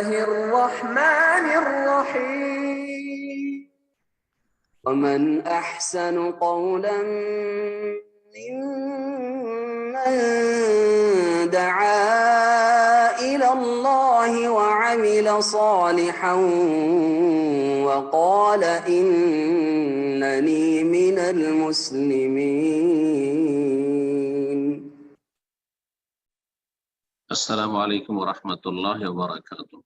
الرحمن الرحيم. ومن أحسن قولا ممن دعا إلى الله وعمل صالحا وقال إنني من المسلمين. السلام عليكم ورحمة الله وبركاته.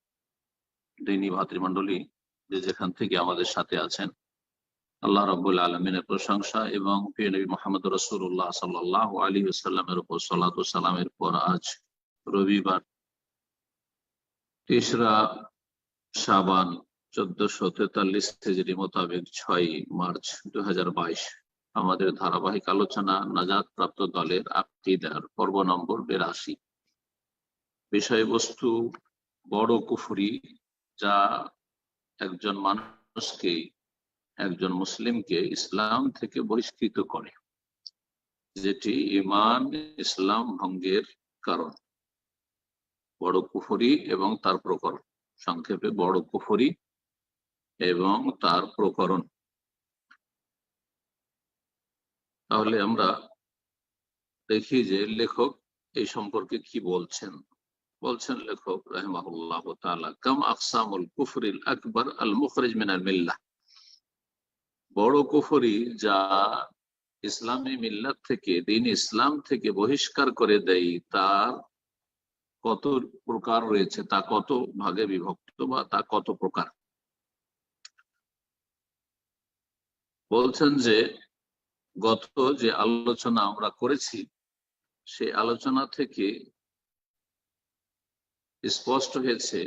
দিনী ভাতৃমণ্ডলী যে যেখান থেকে আমাদের সাথে আছেন, আল্লাহ রব্বুল আলমিনের প্রশংসা এবং প্রিয় নবী মোহাম্মদ রসুল্লাহ সাল্লাহ আলী সাল্লামের উপর সাল্লাহ সালামের পর আজ রবিবার তেসরা সাবান চোদ্দশো তেতাল্লিশ হিজরি মোতাবেক ছয় মার্চ দুই হাজার বাইশ। আমাদের ধারাবাহিক আলোচনা নাজাদ প্রাপ্ত দলের আকিদার পর্ব নম্বর বেরাশি। বিষয়বস্তু বড় কুফুরি যা একজন মানুষকে, একজন মুসলিমকে ইসলাম থেকে বহিষ্কৃত করে, যেটি ইমান ইসলাম ভঙ্গের কারণ। বড় কুফরি এবং তার প্রকরণ, সংক্ষেপে বড় কুফরি এবং তার প্রকরণ। তাহলে আমরা দেখি যে লেখক এই সম্পর্কে কি বলছেন। বলছেন লেখক রহমাহুল্লাহ কাম আকসামুল কুফরিল আকবর আল মুখরিজ মিনাল মিল্লাহ? বড় কুফরি যা ইসলামী মিল্লাত থেকে, দিন ইসলাম থেকে বহিষ্কার করে দেয়, তার কত প্রকার রয়েছে, তা কত ভাগে বিভক্ত বা তা কত প্রকার? বলছেন যে, গত যে আলোচনা আমরা করেছি সেই আলোচনা থেকে স্পষ্ট হয়েছে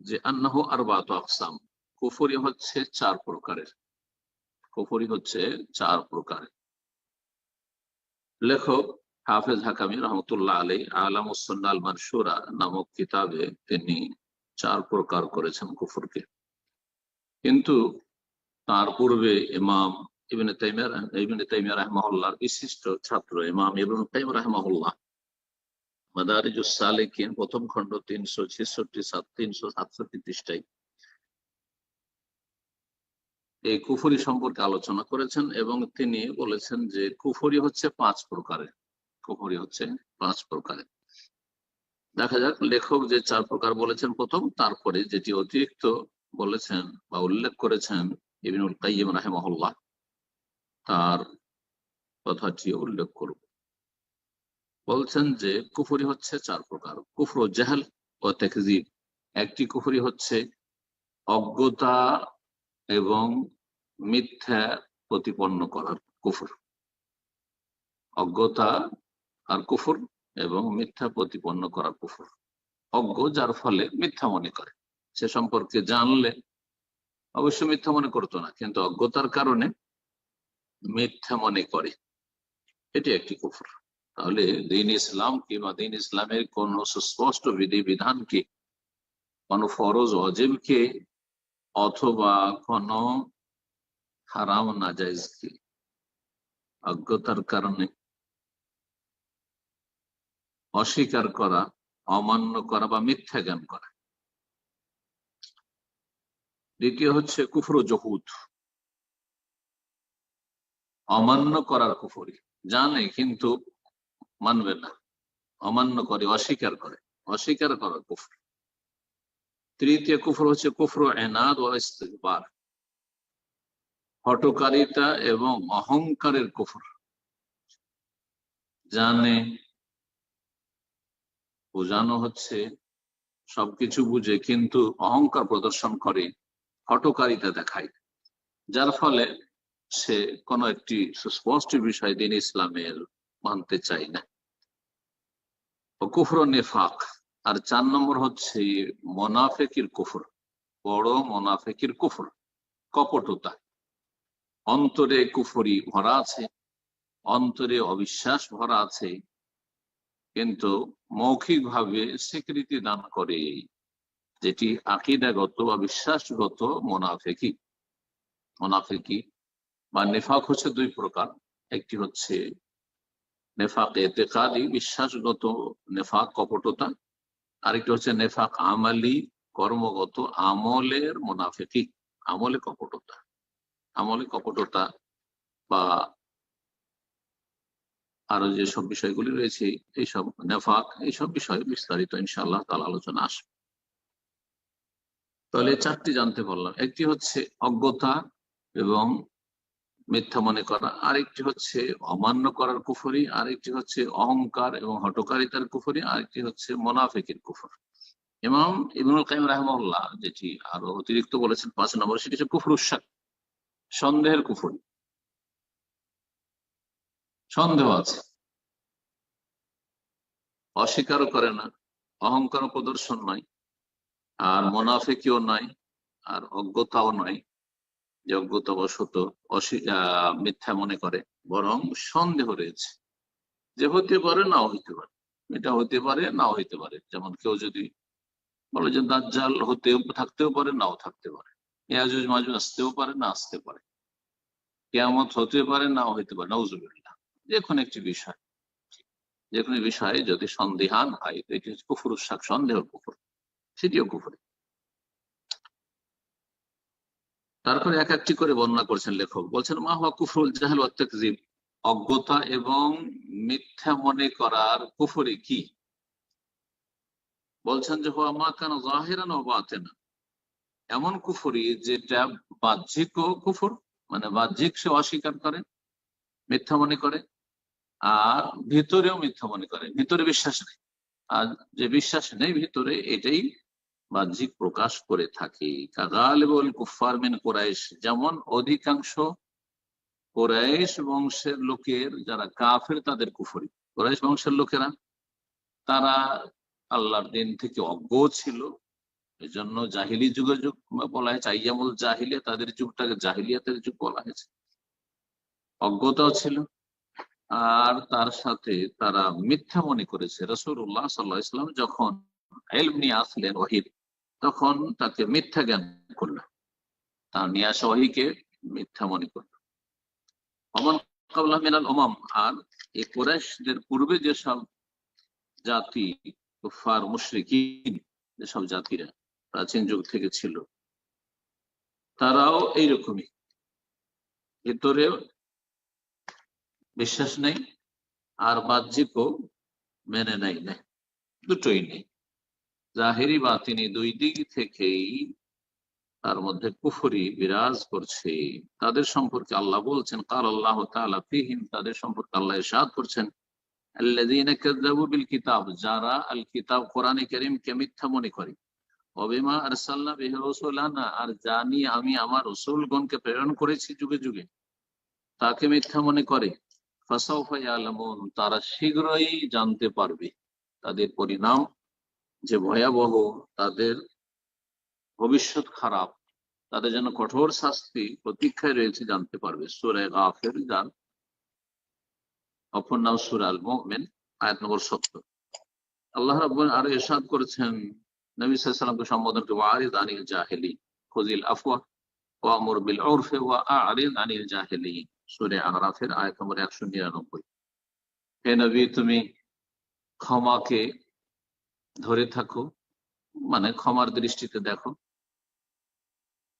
যে আন্নাহ আর বাত আকসাম, কুফরি হচ্ছে চার প্রকারের। কুফরি হচ্ছে চার প্রকারের। লেখক হাফেজ হাকামি রহমতুল্লাহ আলী আলাম উসন্নাল মানসুরা নামক কিতাবে তিনি চার প্রকার করেছেন কুফরকে। কিন্তু তার পূর্বে ইমাম ইবিনে তাইমিয়া ইবিনে তাইমিয়া রহমাহুল্লাহর বিশিষ্ট ছাত্র ইমাম ইবনে তাইম রহমাহুল্লাহ মাদারিজুস সালেকিন প্রথম খণ্ড তিনশো ছেষট্টি, সাত তিনশো সাতষট্টি পৃষ্ঠায় এই কুফরি সম্পর্কে আলোচনা করেছেন এবং তিনি বলেছেন যে কুফরি হচ্ছে পাঁচ প্রকারের। কুফরি হচ্ছে পাঁচ প্রকারের। দেখা যাক, লেখক যে চার প্রকার বলেছেন প্রথম, তারপরে যেটি অতিরিক্ত বলেছেন বা উল্লেখ করেছেন ইবিনুল কাইম রাহেমহল্লা তার কথাটি উল্লেখ করব। বলছেন যে কুফরি হচ্ছে চার প্রকার, কুফর জাহাল ও তেকজিব একটি কুফরি হচ্ছে অজ্ঞতা এবং মিথ্যা প্রতিপন্ন করার কুফর। অজ্ঞতা আর কুফর এবং মিথ্যা প্রতিপন্ন করার কুফর। অজ্ঞ যার ফলে মিথ্যা মনে করে। সে সম্পর্কে জানলে অবশ্য মিথ্যা মনে করতো না, কিন্তু অজ্ঞতার কারণে মিথ্যা মনে করে। এটি একটি কুফর। তাহলে দিন ইসলাম কিংবা দিন ইসলামের কোন সুস্পষ্ট বিধি বিধানকে কোন ফরজ অজেবকে অথবা কোন হারাম নাজাইজকে অজ্ঞতার কারণে? অস্বীকার করা, অমান্য করা বা মিথ্যা জ্ঞান করা। দ্বিতীয় হচ্ছে কুফর জহুদ। অমান্য করার কুফরি। জানে, কিন্তু মানবে না। অমান্য করে, অস্বীকার করে। অস্বীকার করার কুফর। তৃতীয় কুফর হচ্ছে কুফর এনাদ ও ইস্তেকবার হটকারিতা এবং অহংকারের কুফর। জানে, বোঝানো হচ্ছে, সবকিছু বুঝে কিন্তু অহংকার প্রদর্শন করে হটকারিতা দেখায়। যার ফলে সে কোন একটি সুস্পষ্ট বিষয় দিন ইসলামের মানতে চায় না। কুফর নেফাক। আর চার নম্বর হচ্ছে মোনাফেকির কুফর। বড় মোনাফেকির কুফর। কপটতা। অন্তরে কুফরি ভরা আছে, অন্তরে অবিশ্বাস ভরা আছে, কিন্তু মৌখিকভাবে স্বীকৃতি দান করে যেটি আকিদাগত বা বিশ্বাসগত মোনাফেকি। মোনাফেকি বা নেফাক হচ্ছে দুই প্রকার। একটি হচ্ছে নেফাক, এতেকাদি, বিশ্বাসগত নেফাক, কপটতা। আরেকটি হচ্ছে নেফাক, আমালি, কর্মগত, আমলের মোনাফেকি। আমলে কপটতা। আমলে কপটতা বা আরও যেসব বিষয়গুলি রয়েছে, এইসব নেফাক, এইসব বিষয়ে বিস্তারিত ইনশাল্লাহ তার আলোচনা আসবে। তাহলে চারটি জানতে পারলাম। একটি হচ্ছে অজ্ঞতা এবং মিথ্যা মনে করা। আরেকটি হচ্ছে অমান্য করার কুফরি, আরেকটি হচ্ছে অহংকার এবং হটকারিতার কুফরি, আরেকটি হচ্ছে মোনাফেকের কুফর। ইমাম ইবনুল কাইম রাহমাল্লাহ যেটি আরও অতিরিক্ত বলেছেন, পাঁচ নম্বর, সেটি হচ্ছে কুফর উৎসাক সন্দেহের কুফরি। সন্দেহ আছে। অস্বীকারও করে না অহংকার প্রদর্শন নয়, আর মোনাফেকিও নাই আর অজ্ঞতাও নয়। যে অজ্ঞতাবশত মিথ্যা মনে করে, বরং সন্দেহ রয়েছে যে হতে পারে, নাও হইতে পারে। এটা হতে পারে, নাও হইতে পারে। যেমন কেউ যদি বলে যে দাজ্জাল হতেও, থাকতেও পারে, নাও থাকতে পারে। ইয়াজুজ মাজুজ আসতেও পারে, না আসতে পারে। কেয়ামত হতে পারে, নাও হইতে পারে। নজরুল্লাহ যে কোনো একটি বিষয়। যে কোনো বিষয়ে যদি সন্দেহান হয় এটি হচ্ছে শাক সন্দেহ কুফুর। সেটিও কুফুরি। তারপরে এক একটি করে বর্ণনা করছেন লেখক। বলছেন, মা হওয়া কুফরুল জাহাল ওয়াত্তাকজিব অজ্ঞতা এবং মিথ্যা মনে করার কুফরি কি? বলছেন যে হওয়া মা কেন জাহেরান ও বাতেনা। এমন কুফরি যেটা বাহ্যিক কুফর মানে বাহ্যিক সে অস্বীকার করে, মিথ্যা মনে করে, আর ভিতরেও মিথ্যা মনে করে। ভিতরে বিশ্বাস নেই। আর যে বিশ্বাস নেই ভিতরে, এটাই বাহ্যিক প্রকাশ করে থাকে। কাগালেবল কুফার মিন কোরাইশ, যেমন অধিকাংশ কোরাইশ বংশের লোকের, যারা কাফের, তাদের কুফরি। কোরাইশ বংশের লোকেরা, তারা আল্লাহর দিন থেকে অজ্ঞ ছিল। এই জন্য জাহিলি যুগে যুগ বলা হয়েছে আইয়ামুল জাহিলিয়া, তাদের যুগটাকে জাহিলিয়াতের যুগ বলা হয়েছে। অজ্ঞতাও ছিল। আর তার সাথে তারা মিথ্যা মনে করেছে। রসুল্লাহ সাল্লাহ ইসলাম যখন এলম নিয়ে আসলেন ওহিদ। তখন তাকে মিথ্যা জ্ঞান করল। তার নিয়ে আসা ওহিকে মিথ্যা মনে করল। অমন কাবলা মিনাল ওমাম, আর এই কোরাইশদের পূর্বে যেসব জাতি কুফার মুশরিকিন, যেসব জাতিরা প্রাচীন যুগ থেকে ছিল, তারাও এইরকমই। ভেতরে বিশ্বাস নেই, আর বাহ্যিকও মেনে নেই নেই, দুটোই নেই। জাহেরি বা তিনি দুই দিক থেকেই তার মধ্যে কুফরি বিরাজ করছে। তাদের সম্পর্কে আল্লাহ বলছেন, কাল আল্লাহ ফিহিম, তাদের সম্পর্কে আল্লাহ ইরশাদ করছেন মিথ্যা মনে করে। আর জানি আমি আমার প্রেরণ করেছি যুগে যুগে, তাকে মিথ্যা মনে করে। ফাসাউফা ইয়ালামুন, তারা শীঘ্রই জানতে পারবে তাদের পরিণাম। যে ভয়াবহ তাদের ভবিষ্যৎ খারাপ, তাদের জন্য কঠোর শাস্তি প্রতীক্ষায় রয়েছে জানতে পারবে। সুরায় গাফের, যার অপর নাম সুরাল মোমেন আয়াত নম্বর সত্তর। আল্লাহ আরও ইরশাদ করেছেন, নবী সাল্লামকে সম্বোধন করে ওয়ারিদ আনিল জাহেলি খুজিল আফওয়া, ওয়ামুর বিল ওয়া আনিল জাহেলি সূরা আরাফের আয়াত নম্বর 199 হে নবী, তুমি ক্ষমাকে ধরে থাকো মানে ক্ষমার দৃষ্টিতে দেখো।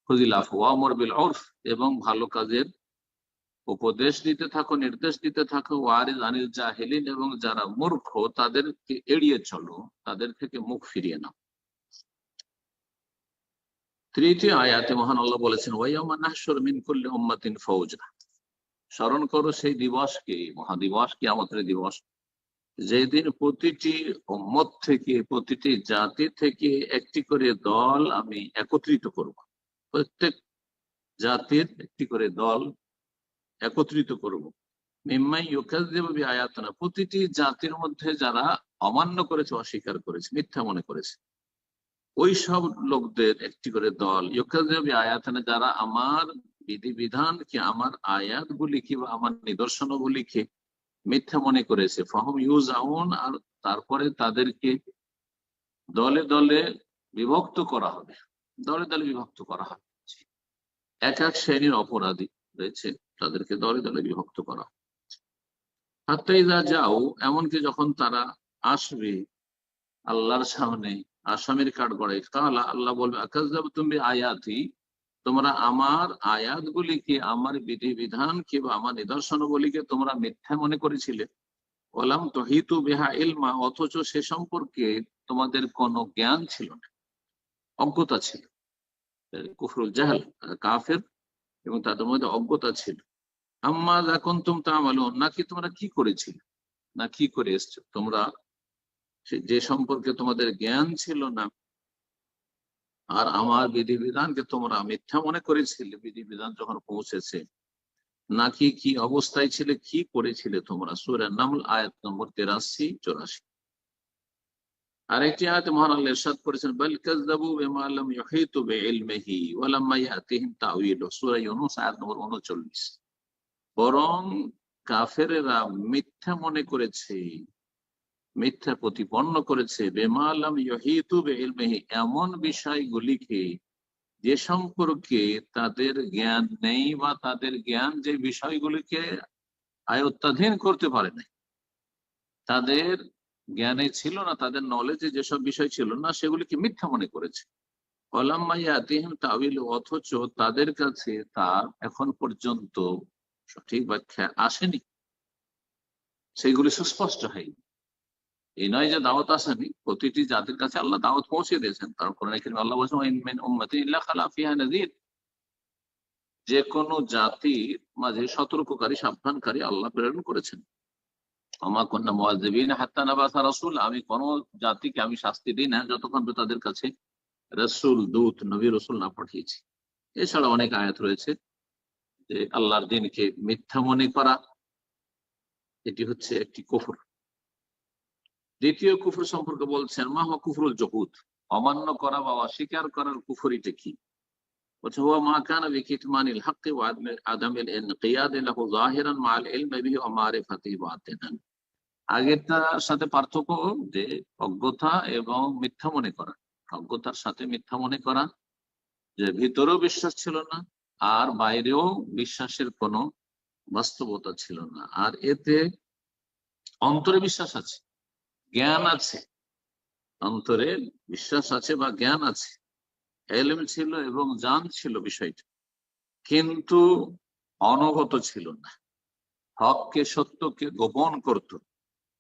ফজিলাফ ওয়ামর বিল অর্ফ এবং ভালো কাজের উপদেশ দিতে থাকো, নির্দেশ দিতে থাকো। ওয়ারিজ আনিল জাহেলিন এবং যারা মূর্খ, তাদেরকে এড়িয়ে চলো, তাদের থেকে মুখ ফিরিয়ে নাও। তৃতীয় আয়াতে মহান আল্লাহ বলেছেন ওয়াইয়ামা নাহশুর মিন কুল্লি উম্মাতিন ফৌজা স্মরণ করো সেই দিবসকে, মহাদিবস কি আমাদের দিবস। যেদিন প্রতিটি মত থেকে, প্রতিটি জাতি থেকে একটি করে দল আমি একত্রিত করব। প্রত্যেক জাতির একটি করে দল একত্রিত করব। মিম্মাই ইউকাজদেবী আয়াতনা প্রতিটি জাতির মধ্যে যারা অমান্য করেছে, অস্বীকার করেছে, মিথ্যা মনে করেছে, ওই সব লোকদের একটি করে দল। ইউকাজবি আয়াতনে যারা আমার বিধিবিধান কি আমার আয়াত গুলিকে বা আমার নিদর্শন গুলিকে মিথ্যা মনে করেছে। ফহম ইউজ আউন আর তারপরে তাদেরকে দলে দলে বিভক্ত করা হবে। দলে দলে বিভক্ত করা হবে। এক এক শ্রেণির অপরাধী রয়েছে, তাদেরকে দলে দলে বিভক্ত করা হাত্তাইজা যাও, এমনকি যখন তারা আসবে আল্লাহর সামনে, আসামির কাঠ গড়াই তাহলে আল্লাহ বলবে আকাশ তুমি আয়াতি তোমরা আমার আয়াতগুলিকে, আমার বিধি বিধান কিংবা আমার নিদর্শনগুলিকে তোমরা মিথ্যা মনে করেছিলে। বললাম তহিতু বেহা ইলমা, অথচ সে সম্পর্কে তোমাদের কোনো জ্ঞান ছিল না, অজ্ঞতা ছিল। কুফরুল জাহাল কাফের এবং তাদের মধ্যে অজ্ঞতা ছিল। আম্মা এখন তুম তা নাকি তোমরা কি করেছিলে? না কি করে এসছো? তোমরা যে সম্পর্কে তোমাদের জ্ঞান ছিল না আর আমার বিধিবিধানকে তোমরা মিথ্যা মনে করেছিলে, বিধিবিধান যখন পৌঁছেছে, নাকি কি অবস্থায় ছিলে, কি করেছিলে তোমরা? সুরের নামল, আয়াত নম্বর তেরাশি, চৌরাশি। আরেকটি আয়াত মহান আল্লাহ করেছেন, বাল কাযযাবু বিমা লাম বিইলমিহি ওয়া ইয়াতিহিম তাউইলু সূরা ইউনূস, আয়াত নম্বর 39 বরং কাফেরেরা মিথ্যা মনে করেছে মিথ্যা প্রতিপন্ন করেছে। বেমালাম ইহিতু বেইলমিহি। এমন বিষয়গুলিকে যে সম্পর্কে তাদের জ্ঞান নেই বা তাদের জ্ঞান যে বিষয়গুলিকে আয়ত্তাধীন করতে পারে নাই, তাদের জ্ঞানে ছিল না, তাদের নলেজে যেসব বিষয় ছিল না, সেগুলিকে মিথ্যা মনে করেছে। অথচ তাদের কাছে তা এখন পর্যন্ত সঠিক ব্যাখ্যা আসেনি। সেইগুলি সুস্পষ্ট হয়নি। এই নয় যে দাওয়াত আসেনি, প্রতিটি জাতির কাছে আল্লাহ দাওয়াত পৌঁছে দিয়েছেন। কারণ কোরআন আল্লাহ বলছেন যে কোনো জাতির মাঝে সতর্ককারী, সাবধানকারী আল্লাহ প্রেরণ করেছেন। আমার কন্যা মোয়াজিবিন হাত্তানাবাসা রসুল। আমি কোন জাতিকে আমি শাস্তি দিই না, যতক্ষণ তাদের কাছে রসুল, দূত, নবী, রসুল না পাঠিয়েছি। এছাড়া অনেক আয়াত রয়েছে যে আল্লাহর দিনকে মিথ্যা মনে করা, এটি হচ্ছে একটি কুফর। দ্বিতীয় কুফর সম্পর্কে বলছেন, মা কুফরুল জহুদ? অমান্য করা বা অস্বীকার করার কুফরিটা কি? অজ্ঞতা এবং মিথ্যা মনে করা। অজ্ঞতার সাথে মিথ্যা মনে করা যে ভিতরেও বিশ্বাস ছিল না আর বাইরেও বিশ্বাসের কোনো বাস্তবতা ছিল না। আর এতে অন্তরে বিশ্বাস আছে। জ্ঞান আছে। অন্তরে বিশ্বাস আছে বা জ্ঞান আছে। এলেম ছিল এবং জান ছিল বিষয়টা। কিন্তু অনগত ছিল না। হককে সত্যকে গোপন করত।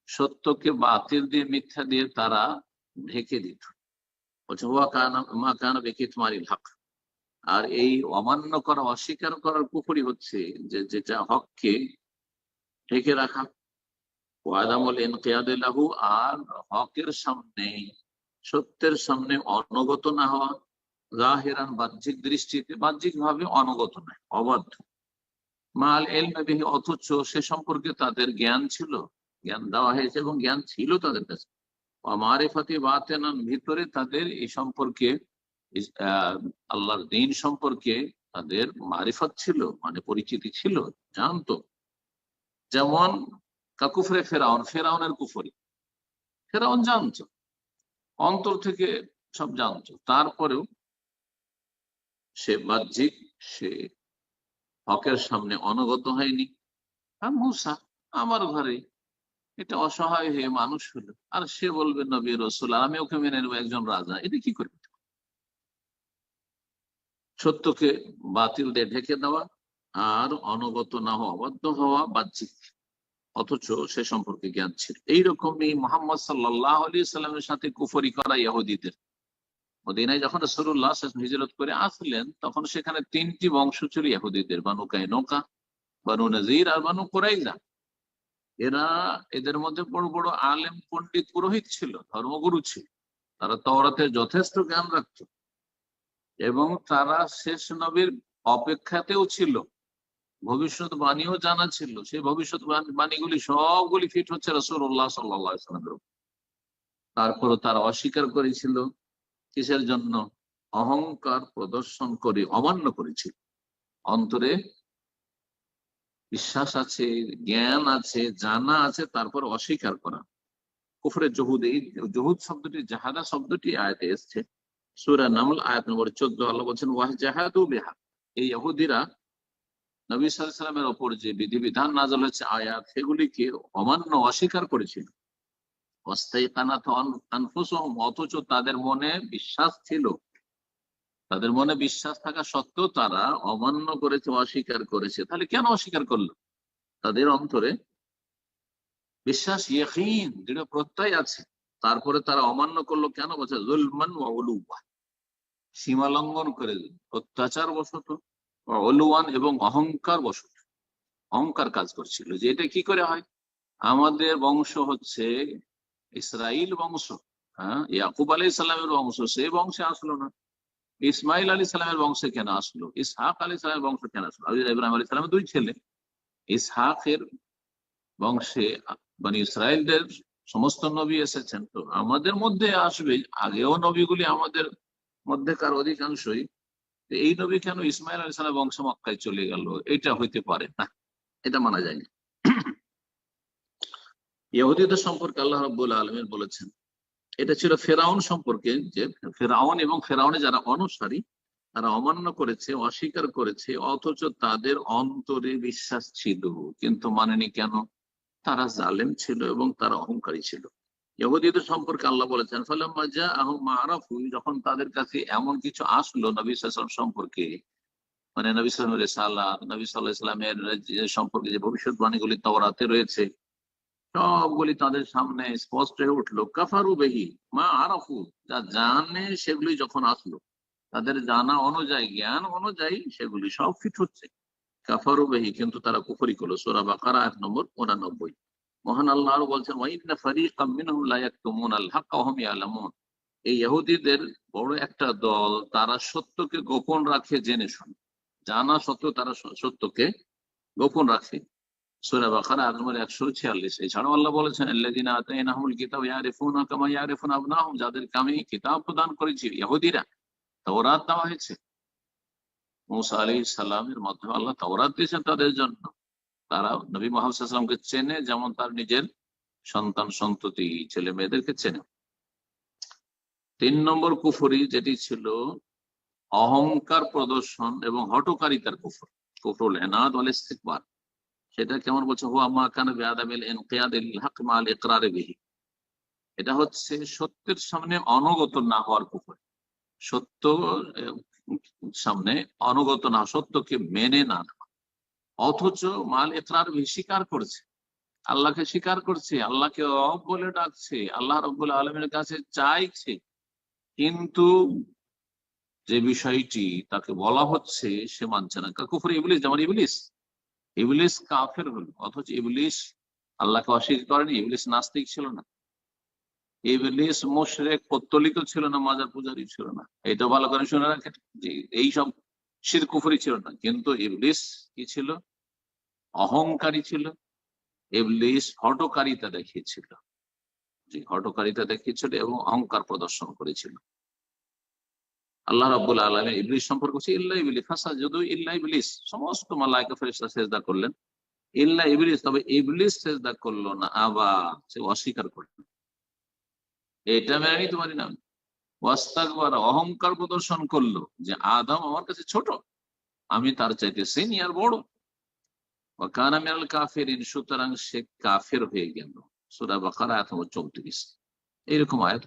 সত্যকে বাতিল দিয়ে মিথ্যা দিয়ে তারা ঢেকে দিত। বলছে হক। আর এই অমান্য করা, অস্বীকার করার পুকুরি হচ্ছে যে, যেটা হককে ঢেকে রাখা ওয়াদামুল ইনকিয়াদিল্লাহু আর হকের সামনে, সত্যের সামনে অনগত না হওয়া, জাহেরান বাহ্যিক দৃষ্টিতে বাহ্যিক ভাবে অবাধ্য। মাল এলমেবিহি অথচ সে সম্পর্কে তাদের জ্ঞান ছিল, জ্ঞান দেওয়া হয়েছে এবং জ্ঞান ছিল তাদের কাছে। মারেফাতি বাতেনান, ভিতরে তাদের এই সম্পর্কে আল্লাহর দিন সম্পর্কে তাদের মারিফত ছিল মানে পরিচিতি ছিল, জানতো। যেমন কাকুফরে ফেরাউন, ফেরাউনের কুফরি। ফেরাউন জানত, অন্তর থেকে সব জানত। তারপরেও সে বাহ্যিক, সে হকের সামনে অনগত হয়নি। মুসা, আমার ঘরে এটা অসহায় হয়ে মানুষ হলো। আর সে বলবে, নবী রসুল আমি ওকে মেনে নেব, একজন রাজা। এটা কি করবে সত্যকে বাতিল দিয়ে ঢেকে দেওয়া আর অনগত না হওয়া, অবাধ্য হওয়া বাহ্যিক। অথচ সে সম্পর্কে জ্ঞান ছিল। এইরকমই মোহাম্মদ সাল্লাহ আলী সাল্লামের সাথে কুফরি করা ইয়াহুদিদের মদিনায় যখন রসুল্লাহ হিজরত করে আসলেন, তখন সেখানে তিনটি বংশ ছিল ইয়াহুদিদের বানু কাইনোকা, বানু নজির আর বানু কোরাইজা এরা এদের মধ্যে বড় বড় আলেম, পণ্ডিত, পুরোহিত ছিল, ধর্মগুরু ছিল। তারা তওরাতে যথেষ্ট জ্ঞান রাখত। এবং তারা শেষ নবীর অপেক্ষাতেও ছিল। ভবিষ্যৎ বাণীও জানা ছিল। সেই ভবিষ্যৎ বাণীগুলি সবগুলি ফিট হচ্ছে রসুল্লাহ সাল্লামের তারপরও তারা অস্বীকার করেছিল, কিসের জন্য? অহংকার প্রদর্শন করে, অমান্য করেছিল অন্তরে বিশ্বাস আছে, জ্ঞান আছে, জানা আছে, তারপর অস্বীকার করা। কুফরের জহুদ, এই জহুদ শব্দটি, জাহাদা শব্দটি আয়াতে এসছে। সুরা নামল, আয়াত নম্বর চোদ্দ, আল্লাহ বলছেন ওয়াহ জাহাদু বেহা। এই ইহুদিরা নবী সাল্লামের ওপর যে বিধিবিধান নাজল হচ্ছে আয়াত, সেগুলিকে অমান্য, অস্বীকার করেছিল। অথচ তাদের মনে বিশ্বাস ছিল। তাদের মনে বিশ্বাস থাকা সত্ত্বেও তারা অমান্য করেছে, অস্বীকার করেছে। তাহলে কেন অস্বীকার করল? তাদের অন্তরে বিশ্বাস ইয়কিন, দৃঢ় প্রত্যয় আছে। তারপরে তারা অমান্য করল কেন? বলছে, জুলমান সীমা লঙ্ঘন করে অত্যাচার বশত অলুয়ান এবং অহংকার বশত অহংকার কাজ করছিল যে এটা কি করে হয়? আমাদের বংশ হচ্ছে ইসরাইল বংশ হ্যাঁ? ইয়াকুব আলী ইসলামের বংশ, সেই বংশে আসলো না। ইসমাইল আলী সালামের বংশে কেন আসলো? ইসহাক আলী সালামের বংশ কেন আসলো? ইব্রাহিম আলী সালামের দুই ছেলে। ইসহাকের বংশে মানে ইসরায়েলদের সমস্ত নবী এসেছেন। তো আমাদের মধ্যে আসবে, আগেও নবীগুলি আমাদের মধ্যেকার অধিকাংশই এই নবী কেন ইসমাইল আলী সালাম বংশ মক্কায় চলে গেল? এটা হইতে পারে না। এটা মানা যায় না ইহুদিদের সম্পর্কে আল্লাহ রব্বুল আলমের বলেছেন, এটা ছিল ফেরাউন সম্পর্কে যে ফেরাউন এবং ফেরাউনে যারা অনুসারী, তারা অমান্য করেছে, অস্বীকার করেছে, অথচ তাদের অন্তরে বিশ্বাস ছিল, কিন্তু মানেনি কেন? তারা জালেম ছিল এবং তারা অহংকারী ছিল। ইহুদিদের সম্পর্কে আল্লাহ বলেছেন যখন তাদের কাছে এমন কিছু আসলো নবী সাল্লাম সম্পর্কে মানে নবী সালামের রেসালা, নবী সাল্লাহ ইসলামের সম্পর্কে যে ভবিষ্যৎবাণীগুলি তওরাতে রয়েছে, সবগুলি তাদের সামনে স্পষ্ট হয়ে উঠল, কাফারু বেহি মা আরাফু যা জানে সেগুলি যখন আসলো, তাদের জানা অনুযায়ী, জ্ঞান অনুযায়ী সেগুলি সব ফিট হচ্ছে। কাফারু বেহি কিন্তু তারা কুফরি করল, সোরা বাকারা এক নম্বর উনানব্বই। মহান আল্লাহ আরও বলছেন ওয়াইন্না ফারিকাম মিনহুম লা ইয়াকতুমুনাল হাক্কা ওয়া হুম ইয়ালামুন। এই ইহুদিদের বড় একটা দল, তারা সত্যকে গোপন রাখে, জেনে শুনে। জানা সত্ত্বেও তারা সত্যকে গোপন রাখে। সূরা বাকারা, আয়াত নম্বর 146 এছাড়াও আল্লাহ বলেছেন, আল্লাযিনা আতাইনাহুমুল কিতাব ইয়ারিফুনা কামা ইয়ারিফুন আবনাহুম। যাদেরকে আমি কিতাব প্রদান করেছি, ইহুদিরা, তাওরাত দেওয়া হয়েছে। মুসা আলাইহিস সালামের মাধ্যমে আল্লাহ তাওরাত দিয়েছেন তাদের জন্য। তারা নবী মোহাম্মদকে চেনে, যেমন তার নিজের সন্তান, সন্ততি, ছেলে মেয়েদেরকে চেনে। তিন নম্বর কুফরি যেটি ছিল অহংকার প্রদর্শন এবং হটকারিতার কুফর, কুফরুল এনাদ ওয়াল ইস্তিকবার। সেটা কেমন বলছে? হুয়া মা কান বিআদামিল ইনকিয়াদিল হক মাল ইকরারে বিহি। এটা হচ্ছে সত্যের সামনে অনুগত না হওয়ার কুফর। সত্য সামনে অনুগত না, সত্যকে মেনে না অথচ মাল একরার স্বীকার করছে। আল্লাহকে স্বীকার করছে, আল্লাহকে রব বলে ডাকছে, আল্লাহ রব্বুল আলমের কাছে চাইছে। কিন্তু যে বিষয়টি তাকে বলা হচ্ছে, সে মানছে না। কুফর? ইবলিস, যেমন ইবলিস। ইবলিস কাফের হল, অথচ ইবলিস আল্লাহকে অস্বীকার করেনি, ইবলিস নাস্তিক ছিল না। ইবলিস মোশরেক পত্তলিক ছিল না, মাজার পূজারি ছিল না। এটা ভালো করে শুনে রাখেন যে এইসব শির কুফরি ছিল না, কিন্তু ইবলিস কি ছিল? অহংকারী ছিল। ইবলিস হটকারিতা দেখিয়েছিল। যে হটকারিতা দেখিয়েছিল এবং অহংকার প্রদর্শন করেছিল। আল্লাহ রাবুল আলম ইবলিস সম্পর্কে হচ্ছে ইল্লা ইবলিস ফাঁসা যদিও ইল্লা ইবলিস। সমস্ত মালাইকা ফেরেস্তা সেজদা করলেন। ইল্লা ইবলিস। তবে ইবলিস সেজদা করল না, আবার সে অস্বীকার করল। এটা মেনে নিতে পারি না অহংকার প্রদর্শন করল যে আদম আমার কাছে ছোট, আমি তার চাইতে সিনিয়র বড়। কানা মিনাল কাফের সুতরাং সে কাফের হয়ে গেল। সুরা চৌত্রিশ। এইরকম আয়াত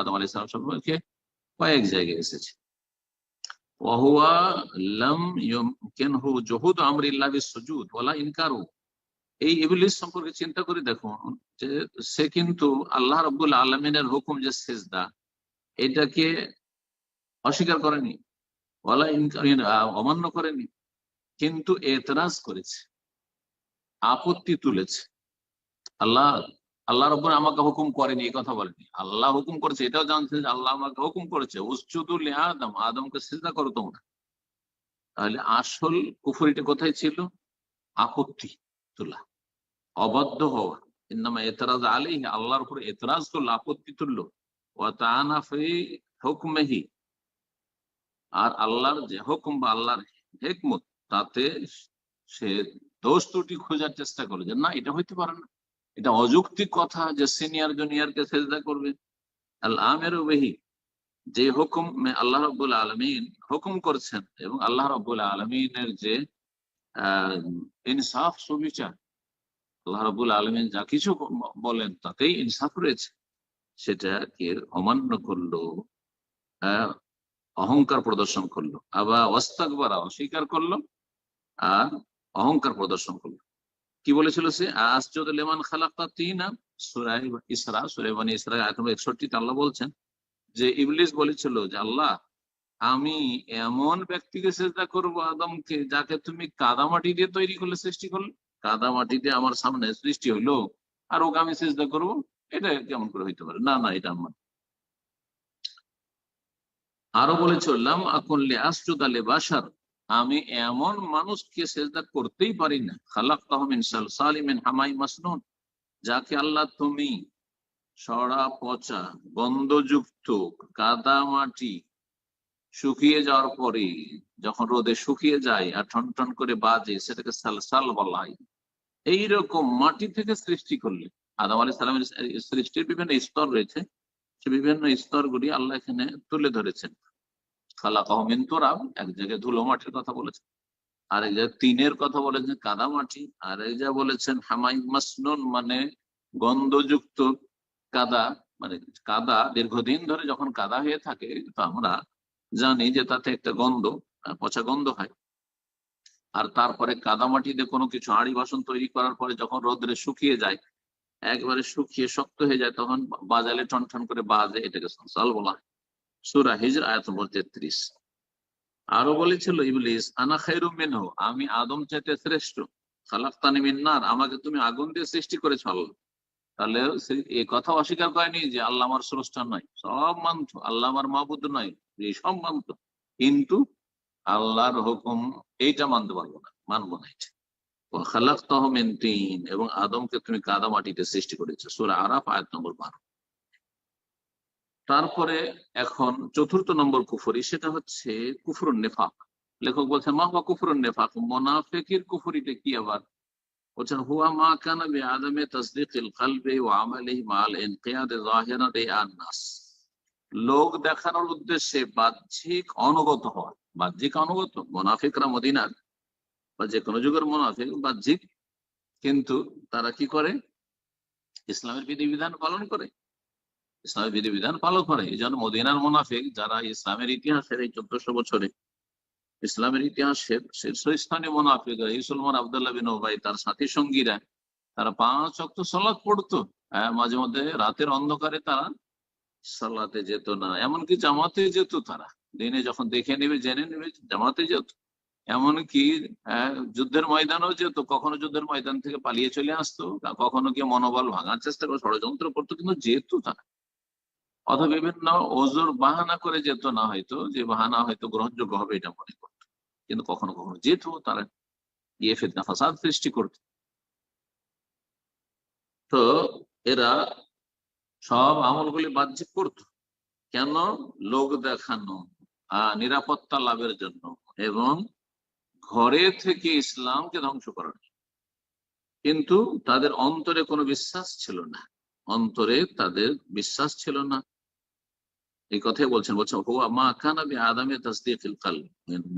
আদম আলী ইসলাম সম্পর্কে কয়েক জায়গায় এসেছে। লাম সম্পর্কে চিন্তা করে দেখুন যে সে কিন্তু আল্লাহ রাব্বুল আলামিনের হুকুম যে সেজদা এটাকে অস্বীকার করেনি। ওয়ালা অমান্য করেনি, কিন্তু এতরাজ করেছে, আপত্তি তুলেছে। আল্লাহ আল্লাহ রব্বুল আমাকে হুকুম করেনি, এই কথা বলেনি। আল্লাহ হুকুম করেছে, এটাও জানছে যে আল্লাহ আমাকে হুকুম করেছে আদম, আদমকে সিজদা করো তোমরা। তাহলে আসল কুফরিটা কোথায় ছিল? আপত্তি তোলা, অবাধ্য হওয়া। ইন্নামা এতরাজ আলী আল্লাহর উপর এতরাজ করল, আপত্তি তুললো। আর আল্লাহর যে হুকুম বা আল্লাহর হেকমত, তাতে সে দোষ ত্রুটি খোঁজার চেষ্টা করে যে না, এটা হইতে পারে না। এটা অযৌক্তিক কথা যে সিনিয়র জুনিয়রকে সেজদা করবে। আল আমের বেহি, যে হুকুম আল্লাহ রব্বুল আলমিন হুকুম করছেন এবং আল্লাহ রব্বুল আলমিনের যে ইনসাফ, সুবিচার, আল্লাহ রবুল আলমিন যা কিছু বলেন, তাতেই ইনসাফ রয়েছে। সেটাকে অমান্য করল? অহংকার প্রদর্শন করল। আবার অস্তাকবার, অস্বীকার করল, আর অহংকার প্রদর্শন করল। কি বলেছিল সে? আশ্চর্য লেমান খালাক্তা তিন? সুরাই ইসরা সুরাইবানি ইসরা একষট্টিতে আল্লাহ বলছেন যে, ইবলিস বলেছিল যে, আল্লাহ, আমি এমন ব্যক্তিকে চেষ্টা করব আদমকে, যাকে তুমি কাদামাটি দিয়ে তৈরি করলে সৃষ্টি করলে। কাদা মাটি দিয়ে আমার সামনে সৃষ্টি হইল, আর ওকে আমি চেষ্টা করব এটা কেমন করে হইতে পারে। না না, এটা আমার। আরও বলে চললাম আকল্লে আশ্চুদ আলে বাসার আমি এমন মানুষকে সেজদা করতেই পারি না। খালাক তাহমিন সালিমিন হামাই মাসনুন। যাকে আল্লাহ তুমি সরা, পচা, গন্ধযুক্ত, কাদা মাটি শুকিয়ে যাওয়ার পরে যখন রোদে শুকিয়ে যায় আর ঠন ঠন করে বাজে, সেটাকে সালসাল বলা হয়। এইরকম মাটি থেকে সৃষ্টি করলে আদম আলী সালামের সৃষ্টির বিভিন্ন স্তর রয়েছে। সে বিভিন্ন স্তরগুলি আল্লাহ এখানে তুলে ধরেছেন। খালা কহমিন তোরাম এক জায়গায় ধুলো মাটির কথা বলেছেন। আর এক জায়গায় তিনের কথা বলেছেন, কাদা মাটি। আর এক জায়গায় বলেছেন, হামাই মাসনুন মানে গন্ধযুক্ত কাদা মানে কাদা দীর্ঘদিন ধরে যখন কাদা হয়ে থাকে, তো আমরা জানি যে তাতে একটা গন্ধ পচা গন্ধ হয়। আর তারপরে কাদামাটিতে কোনো কিছু আড়ি বাসন তৈরি করার পরে যখন রোদ্রে শুকিয়ে যায় একবারে শুকিয়ে শক্ত হয়ে যায়, তখন বাজালে টন টন করে বাজে এটাকে সংসাল বলা হয়। সুরা হিজর আয়াত নম্বর তেত্রিশ। আরও বলেছিল ইবলিস, আনা খাইরুম মিনহু আমি আদম চাইতে শ্রেষ্ঠ। খালাক্তানি মিন্নার, আমাকে তুমি আগুন দিয়ে সৃষ্টি করেছ আল্লাহ। তাহলে এই কথা অস্বীকার করেনি যে আল্লাহ আমার স্রষ্টা নয়। সব মানত, আল্লাহ আমার মাহবুদ নয়, এই সব মানত। কিন্তু আল্লাহর হুকুম এইটা মানতে পারব না, মানবো না এটা। এবং আদমকে তুমি কাদা মাটিতে সৃষ্টি করেছ। সুরা আরাফ, আয়াত নম্বর বারো। তারপরে এখন চতুর্থ নম্বর কুফরি, সেটা হচ্ছে কুফরুন নেফাক। লেখক বলছেন, মা বা কুফরুন নেফাক? মোনাফেকির কুফরিটা কি আবার? বলছেন, হুয়া মা আদমে তসদিকিল কালবে ও মাল লোক দেখানোর উদ্দেশ্যে বাহ্যিক অনুগত হওয়া, বাহ্যিক অনুগত, মোনাফিকরা মদিনার বা যে কোনো যুগের মোনাফিক বাহ্যিক। কিন্তু তারা কি করে? ইসলামের বিধিবিধান পালন করে। ইসলামের বিধিবিধান পালন করে। এই জন্য মদিনার মোনাফিক যারা ইসলামের ইতিহাসের এই চোদ্দশো বছরে, ইসলামের ইতিহাসের শীর্ষস্থানীয় মোনাফিক ইসলমান আবদুল্লাহ বিন ওবাই তার সাথী সঙ্গীরা, তারা পাঁচ অক্ত সলাৎ পড়তো। হ্যাঁ মাঝে মধ্যে রাতের অন্ধকারে তারা সালাতে যেত না। এমনকি জামাতে যেত তারা। দিনে যখন দেখে নেবে, জেনে নেবে, জামাতে যেত। এমনকি যুদ্ধের ময়দানও যেত, কখনো যুদ্ধের ময়দান থেকে পালিয়ে চলে আসতো, কখনো কি মনোবল ভাঙার চেষ্টা করে, ষড়যন্ত্র করতো, কিন্তু যেত তারা অথবা বিভিন্ন ওজোর বাহানা করে যেত না হয়তো, যে বাহানা হয়তো গ্রহণযোগ্য হবে এটা মনে করতো। কিন্তু কখনো কখনো যেত, তারা গিয়ে ফেতনা, ফাসাদ সৃষ্টি করত। তো এরা সব আমলগুলি বাহ্যিক করত। কেন? লোক দেখানো আহ নিরাপত্তা লাভের জন্য। এবং ঘরে থেকে ইসলামকে ধ্বংস করার কিন্তু তাদের অন্তরে কোনো বিশ্বাস ছিল না। অন্তরে তাদের বিশ্বাস ছিল না। এই কথাই বলছেন বলছেন, হুয়া মা কানাবি আদামে তাসদিকিল কাল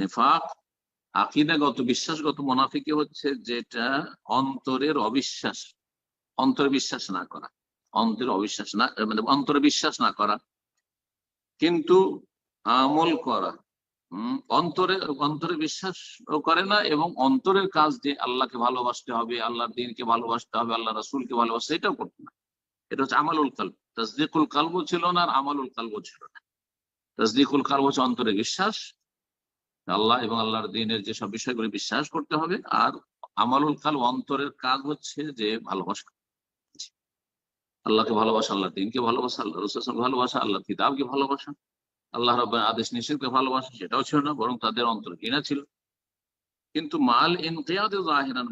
নেফাক, আকিদাগত, বিশ্বাসগত মোনাফিকি হচ্ছে যেটা অন্তরের অবিশ্বাস, অন্তরে বিশ্বাস না করা, অন্তরে অবিশ্বাস না মানে অন্তরে বিশ্বাস না করা, কিন্তু আমল করা অন্তরে অন্তরে বিশ্বাস করে না এবং অন্তরের কাজ যে আল্লাহকে ভালোবাসতে হবে, আল্লাহর দিনকে ভালোবাসতে হবে আল্লাহ রাসুলকে ভালোবাসতে এটাও করতো না এটা হচ্ছে আমালুল কাল তসদিকুল কালব ছিল না আর আমালুল কালব ছিল না। তসদিকুল কালব হচ্ছে অন্তরে বিশ্বাস, আল্লাহ এবং আল্লাহর দিনের যেসব বিষয়গুলি বিশ্বাস করতে হবে আর আমালুল কাল অন্তরের কাজ হচ্ছে যে ভালোবাসা। আল্লাহকে ভালোবাসা আল্লাহ দিনকে ভালোবাসা আল্লাহ রসুল ভালোবাসা আল্লাহ কিতাবকে ভালোবাসা। আল্লাহ রব আদেশ নিষেধকে ভালোবাসা, সেটাও ছিল না, বরং তাদের অন্তর কিনা ছিল। কিন্তু মাল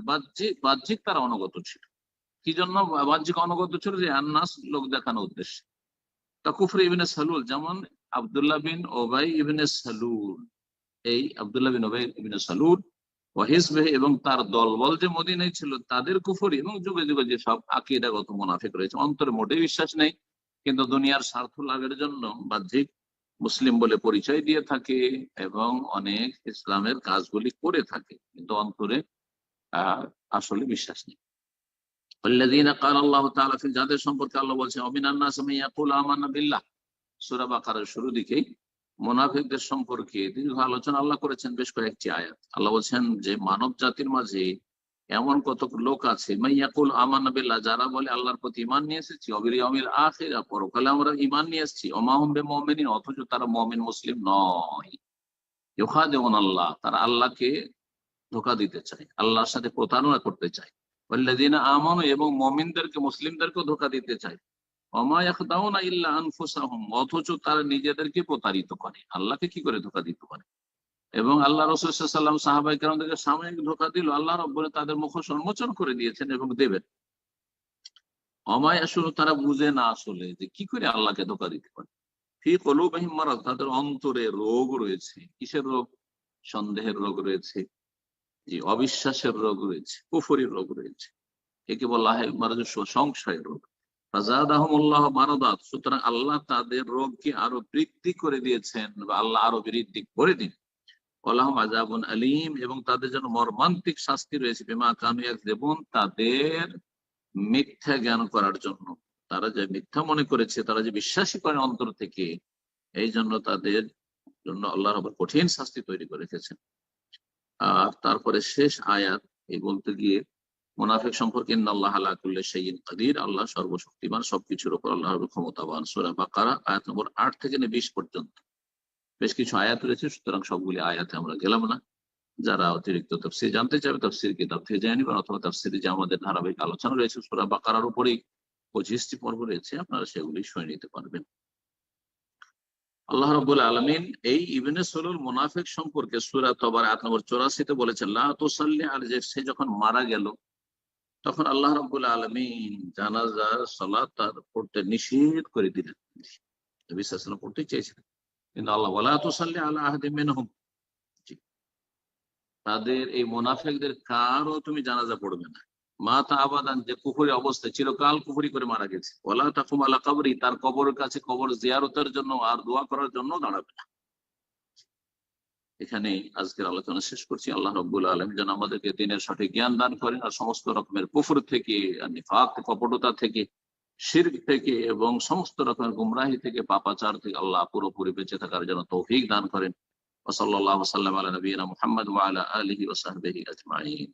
বাহ্যিক বাহ্যিক তারা অনুগত ছিল। কি জন্য বাহ্যিক অনুগত ছিল? যে আন্নাস লোক দেখানো উদ্দেশ্যে। তা কুফরি সালুল, যেমন আবদুল্লাহ বিন ওবাই ইবিনে সালুল। এই আবদুল্লাহ বিন ওবাই ইবিনে সালুল এবং তার দলবল যে মদিনায় ছিল, তাদের কুফরি এবং যুগে যুগে যে সব আকিদাগত মুনাফিক রয়েছে, অন্তরে মোটেই বিশ্বাস নেই। কিন্তু দুনিয়ার স্বার্থ লাভের জন্য বাহ্যিক মুসলিম বলে পরিচয় দিয়ে থাকে এবং অনেক ইসলামের কাজগুলি করে থাকে, কিন্তু অন্তরে আসলে বিশ্বাস নেই। যাদের সম্পর্কে আল্লাহ বলছে সুরা বাকারের শুরু দিকেই মোনাফিকদের সম্পর্কে দীর্ঘ আলোচনা আল্লাহ করেছেন বেশ কয়েকটি আয়াত। আল্লাহ বলছেন যে মানব জাতির মাঝে এমন কত লোক আছে মাইয়াকুল বিল্লাহ, যারা বলে আল্লাহর প্রতি ঈমান নিয়ে এসেছি অবির ইয়াউমিল আখিরা পরকালে আমরা ঈমান নিয়ে এসেছি ওমাহুম বিমুমিনিন, অথচ তারা মুমিন মুসলিম নয়। ইউখাদিউন আল্লাহ, তারা আল্লাহকে ধোকা দিতে চায়, আল্লাহর সাথে প্রতারণা করতে চায়। ওয়াল্লাযীনা আমানু, এবং মুমিনদেরকে মুসলিমদেরকে ধোকা দিতে চায়। ওমা ইয়াখদাউনা ইল্লা আনফুসাহুম, অথচ তারা নিজেদেরকে প্রতারিত করে, আল্লাহকে কি করে ধোকা দিতে পারে? এবং আল্লাহ রসুল সাল্লাম সাহাবাই কেরামদেরকে সাময়িক ধোকা দিল, আল্লাহ রব্বরে তাদের মুখ উন্মোচন করে দিয়েছেন এবং দেবেন। অমায় আসলে তারা বুঝে না আসলে যে কি করে আল্লাহকে ধোকা দিতে পারে। ফি কলুবাহিম মারাদ, তাদের অন্তরে রোগ রয়েছে। কিসের রোগ? সন্দেহের রোগ রয়েছে। জি, অবিশ্বাসের রোগ রয়েছে। কুফরির রোগ রয়েছে। একে বলা হয় মারাজ সংশয়ের রোগ। ফাজাদাহমুল্লাহ মারাদাত, সুতরাং আল্লাহ তাদের রোগকে আরও বৃদ্ধি করে দিয়েছেন বা আল্লাহ আরও বৃদ্ধি করে দিন। আজাবুন আলিম এবং তাদের জন্য মর্মান্তিক শাস্তি রয়েছে। বিমা দেবন তাদের মিথ্যা জ্ঞান করার জন্য। তারা যে মিথ্যা মনে করেছে, তারা যে বিশ্বাসী করে অন্তর থেকে এই জন্য তাদের জন্য আল্লাহ রব কঠিন শাস্তি তৈরি করে রেখেছেন। আর তারপরে শেষ আয়াত, এই বলতে গিয়ে, মুনাফিক সম্পর্কে আল্লাহ আলা কুল্লি শাইইন কাদির, আল্লাহ সর্বশক্তিমান, সবকিছুর উপর আল্লাহ ক্ষমতাবান। সূরা বাকারা, আয়াত নম্বর আট থেকে বিশ পর্যন্ত। বেশ কিছু আয়াত রয়েছে, সুতরাং সবগুলি আয়াতে আমরা গেলাম না। যারা অতিরিক্ত তফসির জানতে চাবে তফসির কিতাব থেকে জেনে নিবেন অথবা তফসিরে যে আমাদের ধারাবাহিক আলোচনা রয়েছে, সুরা বাকারার উপরেই পঁচিশটি পর্ব রয়েছে, আপনারা সেগুলি শুনে নিতে পারবেন। আল্লাহ রবুল আলমিন এই ইবেনে সলুল মুনাফিক সম্পর্কে সুরা তবার আট নম্বর চৌরাশিতে বলেছেন লাহসাল্লি আর যে সে যখন মারা গেল, তখন আল্লাহ রবুল আলমিন জানাজা সলাৎ তার পড়তে নিষেধ করে দিলেন। বিশ্বাস পড়তে চেয়েছিলেন। কিন্তু আল্লাহ বলা তোসাল্লি আল্লাহ আহদিন মেনহম। তাদের এই মোনাফেকদের কারও তুমি জানাজা পড়বে না। মা তা আবাদান, যে কুফুরি অবস্থায় চিরকাল কুফুরি করে মারা গেছে। ওলা তাকুম আল্লাহ কবরি, তার কবরের কাছে কবর জিয়ারতের জন্য আর দোয়া করার জন্য দাঁড়াবে না। এখানে আজকের আলোচনা শেষ করছি। আল্লাহ রব্বুল আলম যেন আমাদেরকে দিনের সঠিক জ্ঞান দান করেন আর সমস্ত রকমের কুফুর থেকে আর নিফাক কপটতা থেকে শির্ক থেকে এবং সমস্ত রকমের গুমরাহি থেকে, পাপাচার থেকে আল্লাহ পুরোপুরি বেঁচে থাকার জন্য তৌফিক দান করেন। ওসল্লাহ সাল্লাম আলা নবীনা মোহাম্মদ ওয়ালা আলহি ওসাহবিহি আজমাইন।